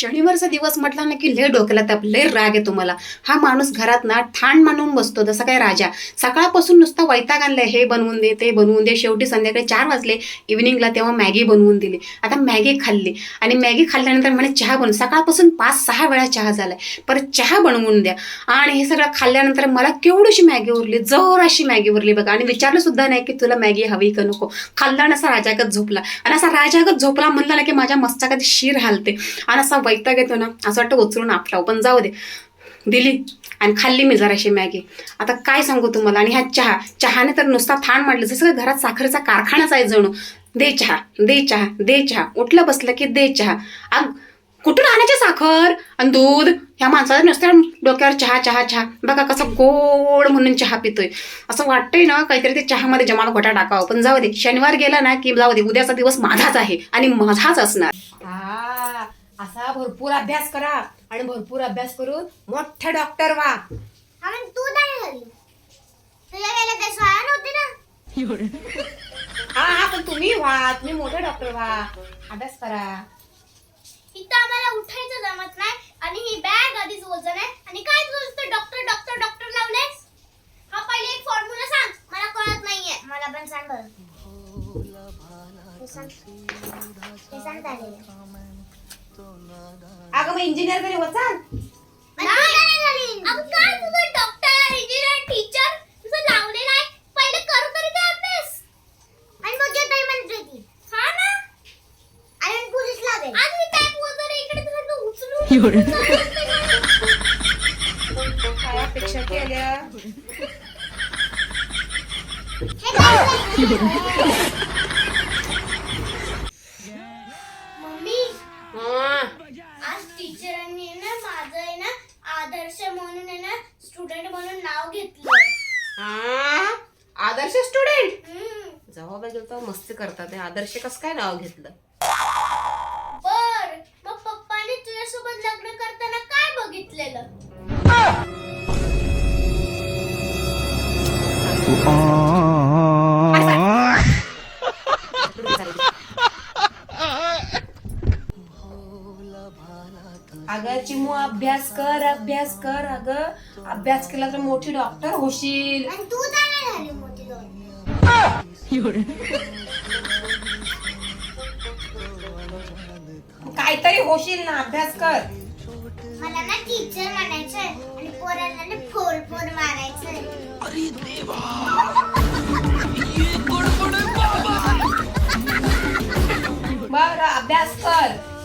शनिवारचा दिवस म्हटला ना की लय डोक्याला ताप लय राग आहे तुम्हाला हा माणूस घरात ना ठाण मानून बसतो जसा काय राजा. सकाळपासून नुसता वैताग आणलाय हे बनवून दे ते बनवून दे. शेवटी संध्याकाळी चार वाजले इव्हिनिंगला तेव्हा मॅगी बनवून दिली. आता मॅगी खाल्ली. आणि मॅगी खाल्ल्यानंतर म्हणे चहा बनवून सकाळपासून पाच सहा वेळा चहा झालाय. परत चहा बनवून द्या. आणि हे सगळं खाल्ल्यानंतर मला केवढीशी मॅगी उरली जर अशी मॅगी उरली बघा. आणि विचारलं सुद्धा नाही की तुला मॅगी हवी का नको. खाल्ला आणि असा राजागत झोपला. आणि असा राजागत झोपला म्हणला ना की माझ्या मस्तकात शिर हालते. आणि असा वैताग येतो ना असं वाटतं उचलून आपटाव पण जाऊ दे. दिली. आणि खाल्ली मी जराशी मॅगी. आता काय सांगू तुम्हाला? आणि ह्या चहा चहाने तर नुसता थाण मांडलं. जसं घरात साखरेचा कारखानाच आहे जणू. दे चहा दे चहा दे चहा. उठलं बसलं की दे चहा. अग कुठून आणायची साखर? आणि दूध? ह्या माणसाला नुसत्या डोक्यावर चहा चहा चहा. बघा कसं गोड म्हणून चहा पितोय. असं वाटतंय ना काहीतरी ते चहामध्ये जमाल घोटा टाकावं. पण जाऊ दे. शनिवार गेला ना की जाऊ दे. उद्याचा दिवस माझाच आहे आणि माझाच असणार. असा भरपूर अभ्यास करा आणि भरपूर अभ्यास करून मोठे डॉक्टर व्हा. मग तू नाही झाली तुझ्या वेळेला काही शाळा नव्हती ना? हा हा पण तुम्ही व्हा तुम्ही मोठे डॉक्टर व्हा. अभ्यास करा. इथं आम्हाला उठायचं जमत नाही आणि ही बॅग आधीच वजन आहे. आणि काय तुझं नुसतं डॉक्टर डॉक्टर डॉक्टर लावलेस हा पहिले एक फॉर्म्युला सांग. मला कळत नाहीये. मला पण सांग बरं. सांग. मग इंजिनियर तरी अगं काय तुझं डॉक्टर इंजिनियर टीचर तुझं लावलेलं आहे पहिले करू तरी ते अभ्यास आणि मग येतोय म्हणते ती हा ना आणि मग पोलीस लागेल आज मी बॅग वगैरे इकडे तुला उचलून काय अपेक्षा केल्या हे काय मम्मी हा. आज टीचरांनी आहे ना माझं आहे ना आदर्श म्हणून आहे ना स्टुडंट म्हणून नाव घेतलं. हा? आदर्श स्टुडंट. जेव्हा बघेल तर मस्ती करतात. हे आदर्श कसं काय नाव घेतलं? बर मग पप्पाने तुझ्यासोबत लग्न करताना काय बघितलेलं? चिमू अभ्यास कर अभ्यास कर. अगं अभ्यास केला तर मोठी डॉक्टर होशील. आणि तू जाणार झाली मोठी जाऊन काहीतरी होशील ना अभ्यास कर. मला ना टीचर म्हणायचंय आणि पोरांना ना फोर फोर मारायचंय. बर अभ्यास कर.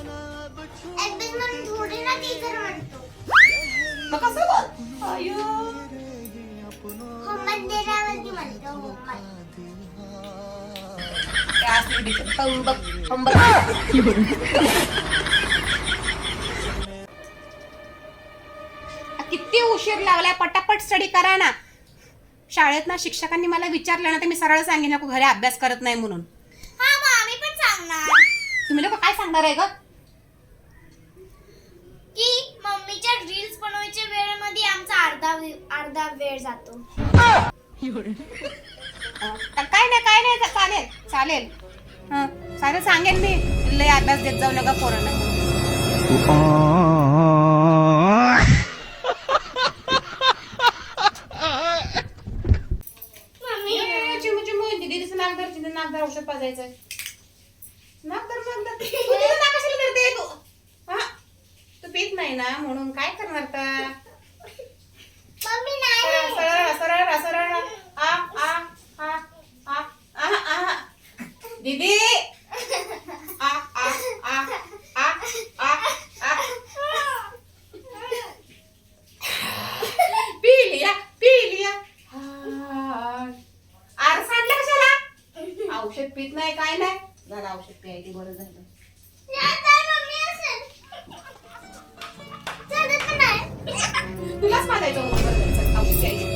किती? उशीर लावलाय पटापट स्टडी करा ना. शाळेत ना शिक्षकांनी मला विचारलं ना तर मी सरळ सांगेन घरी अभ्यास करत नाही म्हणून. हा तुम्ही लोक काय सांगणार आहे ग? की मम्मीच्या रील्स बनवायच्या वेळेमध्ये आमचा अर्धा वे- अर्धा वेळ जातो. तर काय नाही काय नाही चालेल चालेल. हं, चालेल सांगेन मी लय अभ्यास देत जाऊ नका पोरांना. मम्मी चिमू चिमू तिथे औषध पाजायचंय. नाक धर नाक धर तू तिचं नाक कशाला धरते तू हा तू पित नाही ना म्हणून काय करणार तर? मम्मी सरळ नाही. सरळ सरळ सरळ आ आ आ आ आ आ. दीदी. आ आ आ आ आ आ. पी लिया पी लिया आर सांडलं कशाला? औषध पित नाही काय नाही. झालं औषध प्यायची बरं झालं तुलाच मागायचं होतं. औषध आहे.